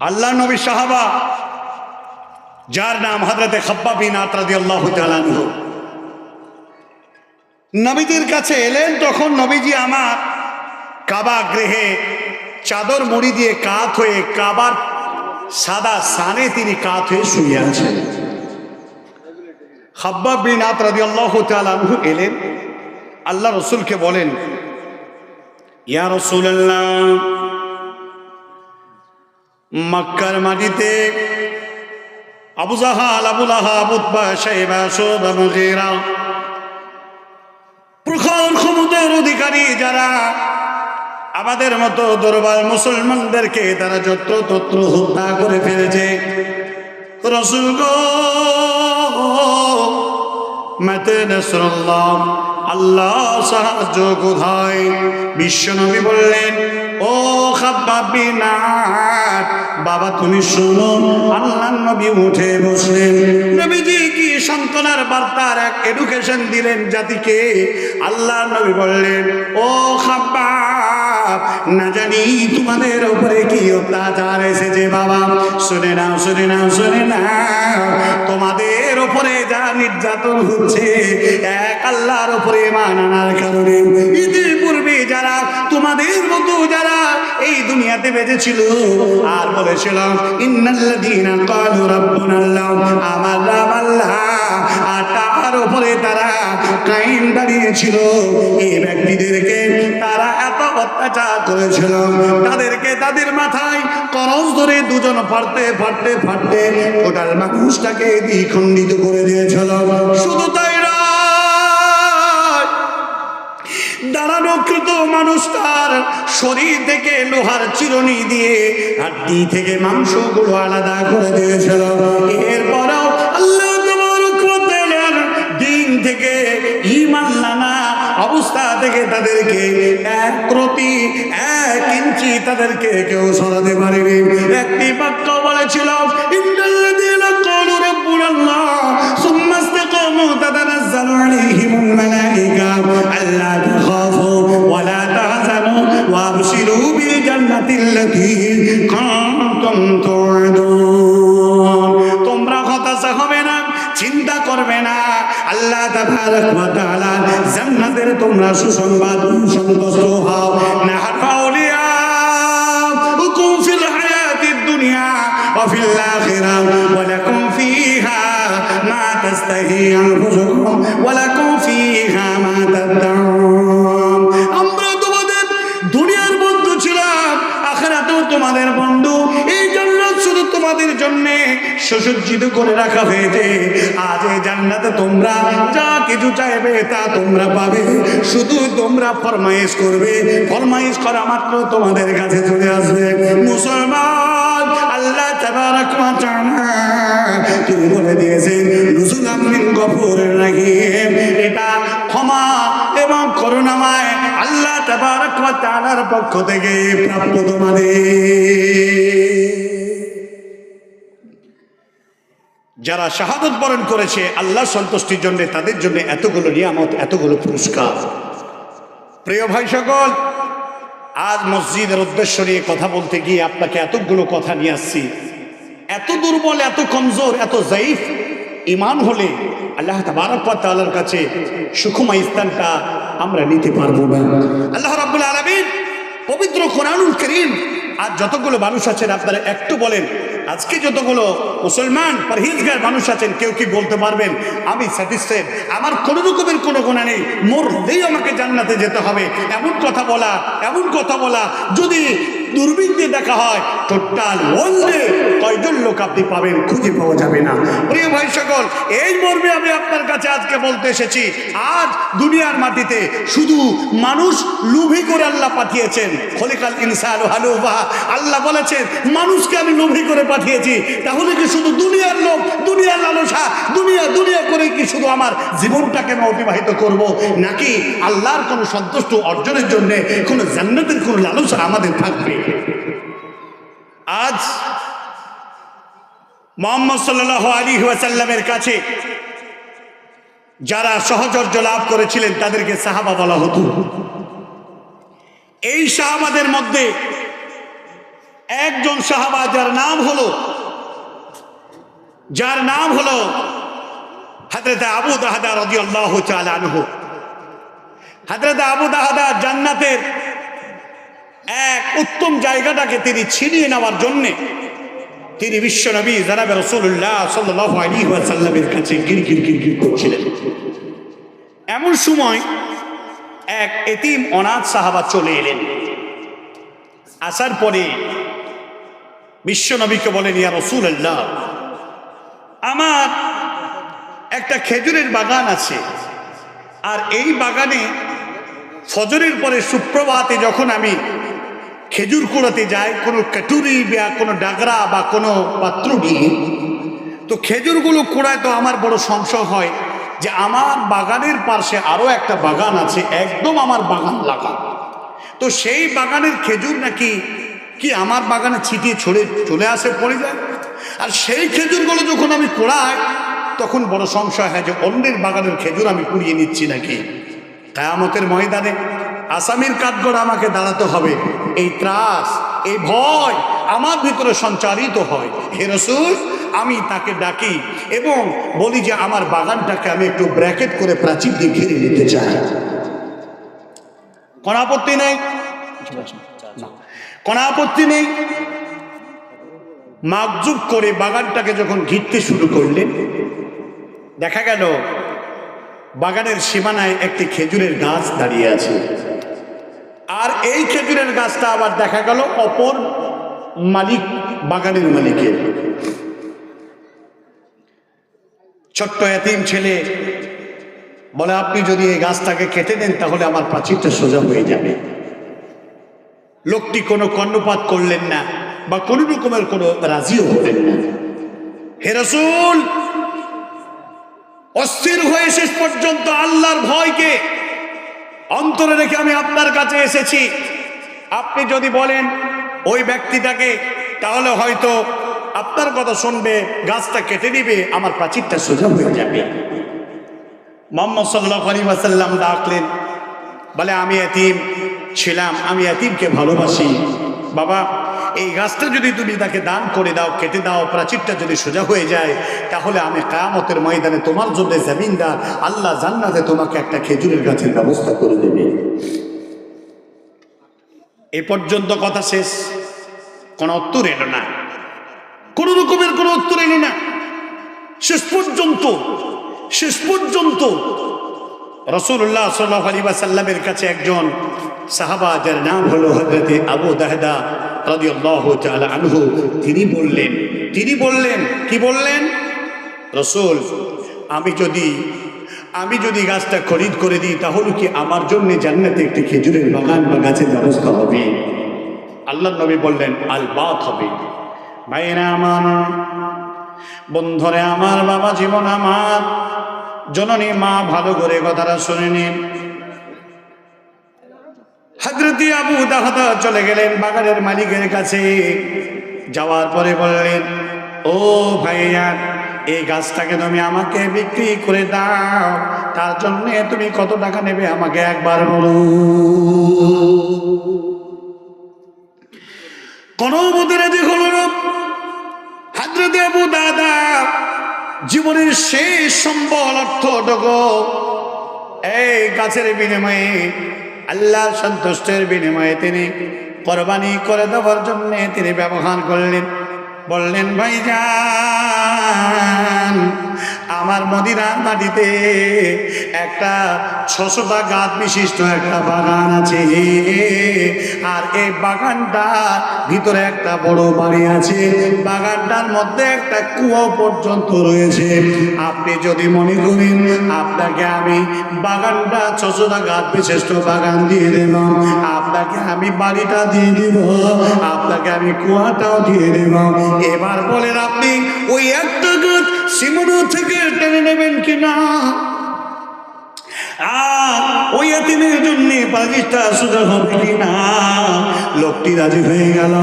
আল্লাহ নবী সাহাবা, যার নাম হজরতে খব্বা বিন আতরাদি আল্লাহ নবীজির কাছে এলেন, তখন নবীজি আমার কাবা গৃহে চাদর মুড়ি দিয়ে কাত হয়ে কাবার সাদা সানে তিনি কাত হয়ে শুয়ে আছেন। খাব্বা বিন আতরাদি আল্লাহ তালানহু এলেন, আল্লাহ রসুলকে বলেন, ইয়া রসুল্লাহ মক্কার মাটিতে আবু জাহাল আবুল আহাব উতবা সাইবা শোবা, মুগীরা। প্রখর ক্ষমতার অধিকারী যারা, আমাদের মতো দরবার মুসলমানদেরকে তারা যত্র তত্র হত্যা করে ফেলেছে। রসুল মেতে নসরল্লাহ। আল্লাহ সাহায্য কোথায় বিশ্বনবী বললেন, ও বাবা তুমি শোনো আল্লাহ নবী উঠে বসলেন। নবীজি কি সান্ত্বনার বার্তার এক এডুকেশন দিলেন জাতিকে? আল্লাহ নবী বললেন, ও খাব্বা না জানি তোমাদের উপরে কি অত্যাচার এসেছে বাবা। শুনে নাও শুনে নাও, শুনে তোমাদের উপরে যা নির্যাতন হচ্ছে, এক আল্লাহর উপরে কারণে ইতিপূর্বে যারা তোমাদের মতো যারা এই দুনিয়াতে বেঁচেছিল, আর বলেছিল আমার আল্লাহ, আর তার উপরে তারা দাঁড়িয়েছিল। এই ব্যক্তিদেরকে তারা অত্যাচার করেছিল তাদেরকে তাদের মাথায় করজ ধরে দুজন ফাটতে ফাটতে ফাটতে টোটাল মানুষটাকে দ্বিখণ্ডিত করে দিয়েছিল। শুধু তাই দাঁড়ানোকৃত মানুষটার শরীর থেকে লোহার চিরনি দিয়ে হাড্ডি থেকে মাংসগুলো আলাদা করে দিয়েছিল। এরপরেও তাদেরকে এক প্রতি এক ইঞ্চি তাদেরকে কেউ সরাতে পারেনি। একটি বাক্য বলেছিল তোমরা হতাশা হবে না, চিন্তা করবে না আল্লাহ তাবারক ওয়া তাআলা জান্নাতের তোমরা সুসংবাদ সন্তুষ্ট হও। নাহনু আউলিয়াউকুম ফিল হায়াতিদ দুনিয়া ওয়া ফিল আখিরা ওয়া লাকুম ফিহা মা তাস্তাহি আনফুসুকুম ওয়া লাকুম ফিহা মা তাদউন। সুসজ্জিত করে রাখা হয়েছে। আজ এই জান্নাতে তোমরা যা কিছু চাইবে তা তোমরা পাবে। শুধু তোমরা ফরমাইশ করবে। ফরমাইশ করা মাত্র তোমাদের কাছে চলে আসবে। মুসলমান, আল্লাহ তিনি বলে দিয়েছেন, নুজুলাম মিন গফুরির রহিম। এটা ক্ষমা এবং করুণাময় আল্লাহ তাআলার পক্ষ থেকে প্রাপ্ত তোমাদের। যারা শাহাদত বরণ করেছে, আল্লাহ সন্তুষ্টির জন্য তাদের জন্য এতগুলো নিয়ামত, এতগুলো পুরস্কার। প্রিয় ভাই সকল আজ মসজিদের উদ্দেশ্য নিয়ে কথা বলতে গিয়ে আপনাকে এতগুলো কথা নিয়ে আসছি। এত দুর্বল, এত কমজোর, এত জাইফ ইমান হলে আল্লাহ তাবারকালার কাছে সুখময় স্থানটা আমরা নিতে পারব না। আল্লাহ রাব্বুল আলামিন পবিত্র কোরআনুল করিম আর যতগুলো মানুষ আছেন আপনারা একটু বলেন, আজকে যতগুলো মুসলমান, পরহিজগার মানুষ আছেন, কেউ কি বলতে পারবেন? আমি স্যাটিসফাইড আমার কোনো রকমের কোনো গোনা নেই। মরলেই আমাকে জান্নাতে যেতে হবে। এমন কথা বলা, এমন কথা বলা, যদি দূরবীন দেখা হয়। টোটাল ওয়ার্ল্ডে কয়জন লোক আপনি পাবেন খুঁজে পাওয়া যাবে না। প্রিয় ভাই সকল এই মর্মে আমি আপনার কাছে আজকে বলতে এসেছি, আজ দুনিয়ার মাটিতে শুধু মানুষ লুভি করে আল্লাহ পাঠিয়েছেন। খলিকাল ইনসান হালুবা আল্লাহ বলেছেন, মানুষকে আমি লোভী করে পাঠিয়েছি। তাহলে কি শুধু দুনিয়ার লোক দুনিয়ার লালসা দুনিয়া দুনিয়া করে কি শুধু আমার জীবনটাকে আমি অতিবাহিত করব? নাকি আল্লাহর কোনো সন্তুষ্ট অর্জনের জন্য কোনো জান্নাতের কোনো লালসা আমাদের থাকবে? আজ মোহাম্মদ সাল্লাহ আলী ওয়াসাল্লামের কাছে যারা সহচর্য লাভ করেছিলেন, তাদেরকে সাহাবা বলা হতো। এই সাহাবাদের মধ্যে একজন সাহাবা যার নাম হলো, যার নাম হলো হাজরত আবু দাহাদা রদি আল্লাহ আনহু। হাজরত আবু দাহাদা জান্নাতের এক উত্তম জায়গাটাকে তিনি ছিনিয়ে নেওয়ার জন্যে তিনি বিশ্বনবী জানাবে রসুল্লাহ সাল্লাহ সাল্লামের কাছে গির গির গির গির করছিলেন। এমন সময় এক এতিম অনাথ সাহাবা চলে এলেন। আসার পরে বিশ্বনবীকে বলেন, ইয়া রসুল্লাহ আমার একটা খেজুরের বাগান আছে। আর এই বাগানে ফজরের পরে সুপ্রভাতে যখন আমি খেজুর কুড়াতে যায়, কোনো কাটুরি বা কোনো ডাগরা বা কোনো পাত্র নিয়ে তো খেজুরগুলো কুড়ায় তো আমার বড় সংশয় হয় যে আমার বাগানের পাশে আরও একটা বাগান আছে, একদম আমার বাগান লাগা। তো সেই বাগানের খেজুর নাকি কি আমার বাগানে ছিটিয়ে ছড়ে, চলে আসে, পড়ে যায়? আর সেই খেজুরগুলো যখন আমি কুড়াই, তখন বড় সংশয় হয় যে অন্যের বাগানের খেজুর আমি কুড়িয়ে নিচ্ছি নাকি? কায়ামতের ময়দানে আসামির কাঠগড় আমাকে দাঁড়াতে হবে। এই ত্রাস, এই ভয় আমার ভিতরে সঞ্চারিত হয়। হে রসুল, আমি তাকে ডাকি এবং বলি যে আমার বাগানটাকে আমি একটু ব্র্যাকেট করে প্রাচীর দিয়ে ঘিরে নিতে চাই। কোন আপত্তি নেই? কোন আপত্তি নেই? মাকজুব করে বাগানটাকে যখন ঘিরতে শুরু করলেন, দেখা গেল বাগানের সীমানায় একটি খেজুরের গাছ দাঁড়িয়ে আছে। আর এই খেজুরের গাছটা আবার দেখা গেল অপর মালিক, বাগানের মালিকের। ছোট্ট এতিম ছেলে বলে, আপনি যদি এই গাছটাকে কেটে দেন, তাহলে আমার প্রাচীরটা সোজা হয়ে যাবে। লোকটি কোনো কর্ণপাত করলেন না বা কোনো রকমের কোনো রাজিও হলেন না। হে রসুল, অস্থির হয়ে শেষ পর্যন্ত আল্লাহর ভয়কে অন্তরে রেখে আমি আপনার কাছে এসেছি। আপনি যদি বলেন, ওই ব্যক্তিটাকে, তাহলে হয়তো আপনার কথা শুনবে, গাছটা কেটে দিবে, আমার প্রাচীরটা সোজা হয়ে যাবে। মোহাম্মদ সাল্লাহ আলী ডাকলেন, বলে, আমি এতিম ছিলাম, আমি এতিমকে ভালোবাসি। বাবা এই গাছটা যদি তুমি তাকে দান করে দাও, কেটে দাও, প্রাচীরটা যদি সোজা হয়ে যায়, তাহলে আমি কায়ামতের ময়দানে তোমার জন্য জামিনদার আল্লাহ জান্নাতে তোমাকে একটা খেজুরের গাছের ব্যবস্থা করে দেবে। এ পর্যন্ত কথা শেষ। কোনো উত্তর এলো না। কোনো রকমের কোনো উত্তর এলো না। শেষ পর্যন্ত শেষ পর্যন্ত রসুল্লাহ সাল্লাহ আলী সাল্লামের কাছে একজন সাহাবা, যার নাম হলো হজরতে আবু দাহদা। আনহু, তিনি বললেন তিনি বললেন, কি বললেন? রসুল, আমি যদি আমি যদি গাছটা খরিদ করে দিই, তাহলে কি আমার জন্য জান্নাতে একটি খেজুরের বাগান বা গাছের ব্যবস্থা হবে? আল্লাহ নবী বললেন, আল বাত হবে। ভাইরা আমার, বন্ধরে আমার, বাবা জীবন আমার, জননী মা ভালো করে কথাটা শুনে নিন। হাজরতি আবু দাহদা চলে গেলেন বাগানের মালিকের কাছে। যাওয়ার পরে বললেন, ও ভাইয়া, এই গাছটাকে তুমি আমাকে বিক্রি করে দাও। তার জন্য তুমি কত টাকা নেবে আমাকে একবার বলো। কোন রাজি হল হাজরতে দাদা জীবনের শেষ সম্বল অর্থটুকু এই গাছের বিনিময়ে আল্লাহ সন্তুষ্টের বিনিময়ে তিনি কোরবানি করে দেওয়ার জন্যে তিনি ব্যবহার করলেন। বললেন ভাইজান আমার মদিনার মাটিতে একটা ছশোটা গাছ বিশিষ্ট একটা বাগান আছে। আর এই বাগানটার ভিতরে একটা বড় বাড়ি আছে। বাগানটার মধ্যে একটা কুয়ো পর্যন্ত রয়েছে। আপনি যদি মনে করেন, আপনাকে আমি বাগানটা ছশোটা গাছ বিশিষ্ট বাগান দিয়ে দেব আপনাকে আমি বাড়িটা দিয়ে দিব। আপনাকে আমি কুয়াটাও দিয়ে দেব এবার বলেন আপনি, ওই একটা গাছ সীমানা থেকে টেনে নেবেন কিনা? ওই এতিমের জন্য সোজা হবে কিনা? লোকটি রাজি হয়ে গেল,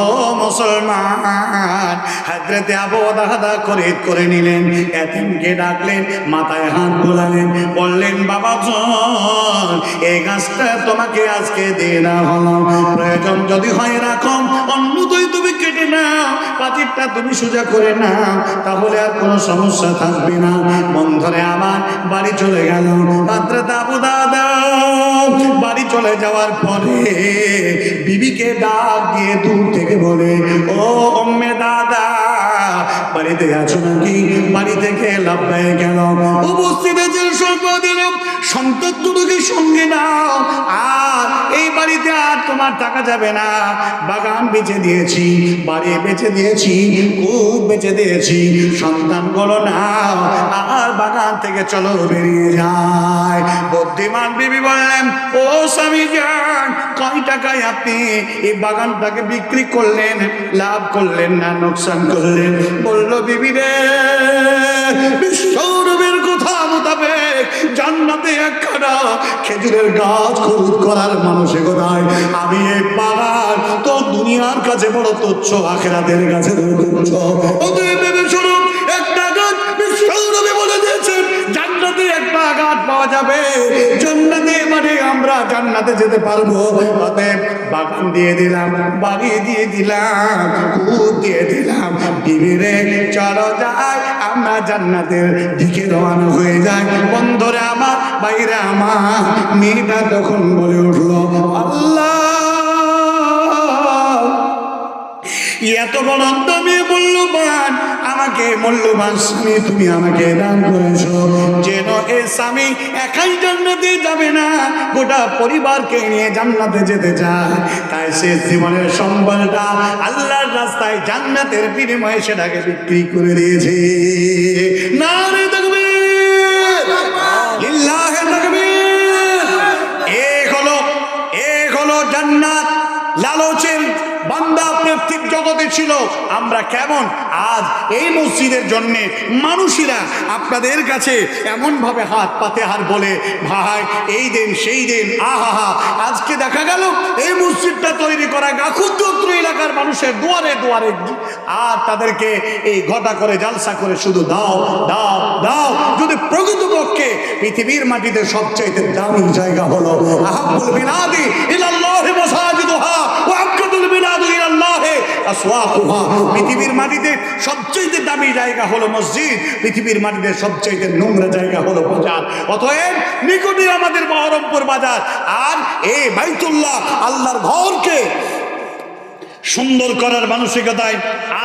ও মুসলমান। হাজরাতে আবু দাদা করে করে নিলেন। এতিমকে ডাকলেন, মাথায় হাত বোলালেন, বললেন, বাবা জন, এই গাছটা তোমাকে আজকে দিয়ে দেওয়া হলো। প্রয়োজন যদি হয় রাখো অন্যতই কেটে তুমি সোজা করে নাও, তাহলে আর কোনো সমস্যা থাকবে না। বন্ধরে আমার বাড়ি চলে গেল। আবু দাদা, বাড়ি চলে যাওয়ার পরে বিবিকে ডাক দিয়ে দূর থেকে বলে, ও অম্মে দাদা, বাড়িতে আছো নাকি? বাড়ি থেকে লাভ পেয়ে গেল উপস্থিত আছে সর্বদিন সন্তান সঙ্গে নাও। আর তোমার টাকা যাবে না। বাগান বেচে দিয়েছি, বাড়ি বেচে দিয়েছি খুব বেচে দিয়েছি। সন্তানগুলো নাও আর বাগান থেকে চলো বেরিয়ে যায়। বুদ্ধিমান বিবি বললেন, ও স্বামী যান কয় টাকায় আপনি এই বাগানটাকে বিক্রি করলেন, লাভ করলেন না, নোকসান করলেন? বলল, বিবি রে মোতাবেক জান্নাতে একখানা খেজুরের গাছ খরুদ করার মানসিকতায় আমি এই বাগান তো দুনিয়ার কাছে বড় তুচ্ছ, আখেরাতের কাছে তুচ্ছ। অতএব ভেবে একটা গাছ বিশ্বরূপে জান্নাতে পাওয়া যাবে। জান্নাতে মানে আমরা জান্নাতে যেতে পারব। অতএব বাগান দিয়ে দিলাম, বাড়ি দিয়ে দিলাম খুব দিয়ে দিলাম। বিবিরে চলো যাই, আমরা জান্নাতের দিকে রওনা হয়ে যাই। বন্ধরে আমার বাইরে আমার, মেয়েটা তখন বলে উঠল, আল্লাহ! এত বড় দামি মূল্যবান আমাকে মূল্যবান স্বামী তুমি আমাকে দান করেছ। যেন এ স্বামী একাই জান্নাতে যাবে না, গোটা পরিবারকে নিয়ে জান্নাতে যেতে চায়। তাই সে জীবনের সম্বলটা আল্লাহর রাস্তায় জান্নাতের বিনিময়ে সেটাকে বিক্রি করে দিয়েছে। না রে তাকবীর বান্দা পৃথিবীর জগতে ছিল। আমরা কেমন? আজ এই মসজিদের জন্য মানুষেরা আপনাদের কাছে এমনভাবে হাত পাতে হার বলে, ভাই, এই দিন, সেই দিন আহা আজকে দেখা গেল এই মসজিদটা তৈরি করা গাখুদ্র এলাকার মানুষের দুয়ারে দুয়ারে আর তাদেরকে এই ঘটা করে, জালসা করে শুধু দাও দাও দাও। যদি প্রকৃতপক্ষে পৃথিবীর মাটিতে সবচাইতে দামি জায়গা হলো আহাবুল বিনাদি ইলাল্লাহি মাসাজিদুহা ওয়া আবগাদুল বিনাদি ইলাল্লাহি আসওয়াকুহা পৃথিবীর মাটিতে সবচেয়ে দামি জায়গা হলো মসজিদ। পৃথিবীর মাটিতে সবচেয়ে নোংরা জায়গা হলো বাজার। অতএব নিকটে আমাদের মহরমপুর বাজার। আর এ বাইতুল্লাহ, আল্লাহর ঘরকে সুন্দর করার মানসিকতায়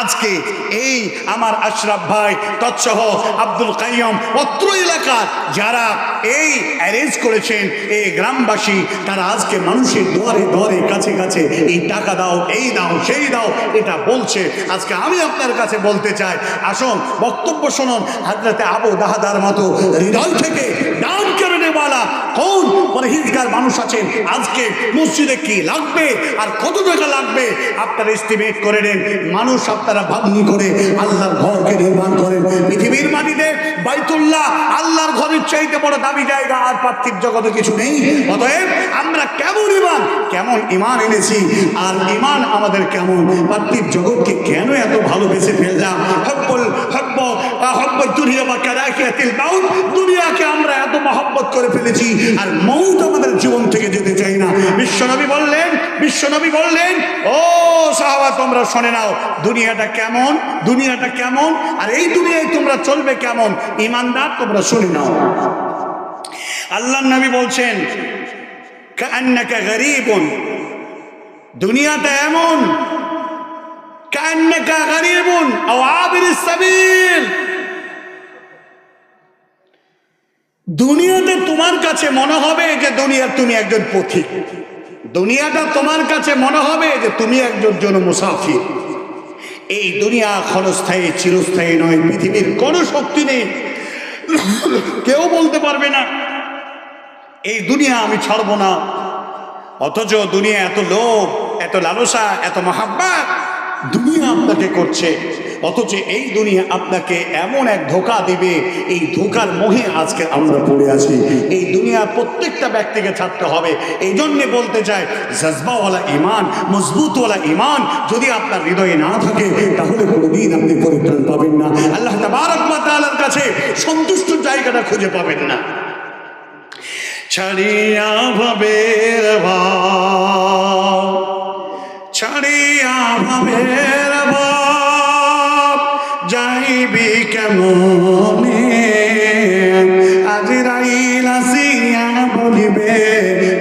আজকে এই আমার আশরাফ ভাই, তৎসহ আব্দুল কাইয়ম অত্র এলাকার যারা এই অ্যারেঞ্জ করেছেন, এই গ্রামবাসী, তারা আজকে মানুষের দুয়ারে দুয়ারে, কাছে কাছে এই টাকা দাও, এই দাও, সেই দাও, এটা বলছে। আজকে আমি আপনার কাছে বলতে চাই, আসুন, বক্তব্য শুনুন, হাজরাতে আবু দাহাদার মতো হৃদয় থেকে কোন মানুষ আছেন? আজকে মসজিদে কি লাগবে? আর কত টাকা লাগবে এস্টিমেট করে নেন। মানুষ আপনারা ভাবনি করে আল্লাহর ঘরকে নির্মাণ করেন। পৃথিবীর মাটিতে বাইতুল্লাহ আল্লাহর ঘরের চাইতে বড় দামি জায়গা আর পার্থিব জগতে কিছু নেই। অতএব আমরা কেমন ইমান কেমন ইমান এনেছি? আর ইমান আমাদের কেমন? পার্থিব জগৎকে কেন এত ভালোবেসে ফেললাম? হব্বল হব্ব হব্ব দুনিয়া বা কারাকিয়াতিল মাউত। দুনিয়াকে আমরা এত মহব্বত করে ফেলেছি, আর মৌত আমাদের জীবন থেকে যেতে চাই না। বিশ্বনবী বললেন বিশ্বনবী বললেন, ও সাহাবা, তোমরা শোনে নাও, দুনিয়াটা কেমন দুনিয়াটা কেমন, আর এই দুনিয়ায় তোমরা চলবে কেমন, ইমানদার তোমরা শুনে নাও। আল্লাহ নবী বলছেন কান্নাকা গরিবুন, দুনিয়াটা এমন কান্নাকা গরিবুন, আও আবির সাবিল। দুনিয়াতে তোমার কাছে মনে হবে যে দুনিয়ার তুমি একজন পথিক। দুনিয়াটা তোমার কাছে মনে হবে যে তুমি একজন জন মুসাফির। এই দুনিয়া ক্ষণস্থায়ী, চিরস্থায়ী নয়, পৃথিবীর কোনো শক্তি নেই। কেউ বলতে পারবে না, এই দুনিয়া আমি ছাড়বো না। অথচ দুনিয়া এত লোভ, এত লালসা, এত মহাব্বা দুনিয়া আপনাকে করছে। অথচ এই দুনিয়া আপনাকে এমন এক ধোকা দিবে, এই ধোকার মোহে আজকে আমরা পড়ে আছি। এই দুনিয়া প্রত্যেকটা ব্যক্তিকে ছাড়তে হবে। এই জন্যে বলতে চাই, জজবাওয়ালা ইমান মজবুতওয়ালা ইমান যদি আপনার হৃদয়ে না থাকে, তাহলে কোনোদিন আপনি পরিত্রাণ পাবেন না। আল্লাহ ওয়া কাছে সন্তুষ্ট জায়গাটা খুঁজে পাবেন না। ছাড়িয়া ভাব, ছাড়িয়া ভাবের যাইবি কেমনে? আজ রাইল আসিয়া বলিবে,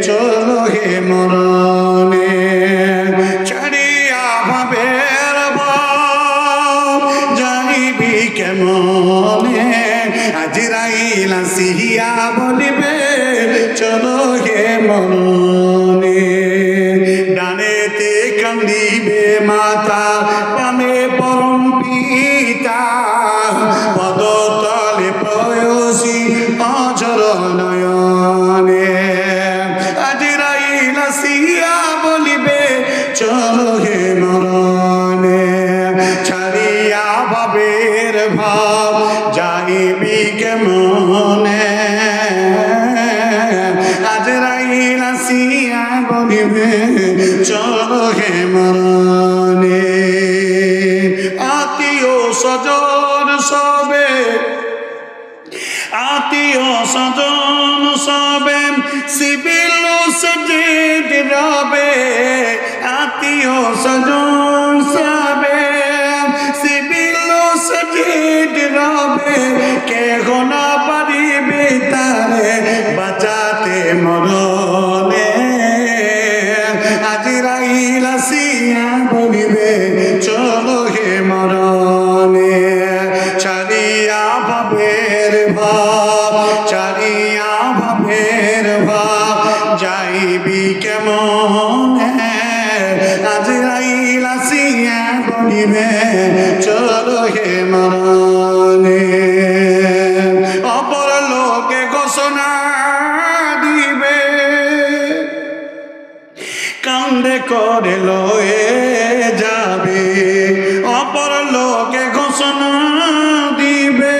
চলো হে মরণে ছাড়িয়া ভাবের ভাব যাইবি কেমনে? আজ রাইল আসিয়া বলিবে, চলো হে মরণে বলিবে চলো হে মরণে। আত্মীয় সজন সবে, আত্মীয় সজন সবে সিবিল সজিদ রবে, আত্মীয় সজন সবে সিবিল সজিদ রবে। আসিয়া বলিবে অপর লোকে ঘোষণা দিবে।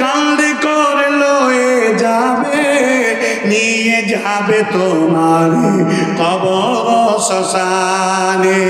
কান্দি করে লয়ে যাবে নিয়ে যাবে তোমার কবর শ্মশানে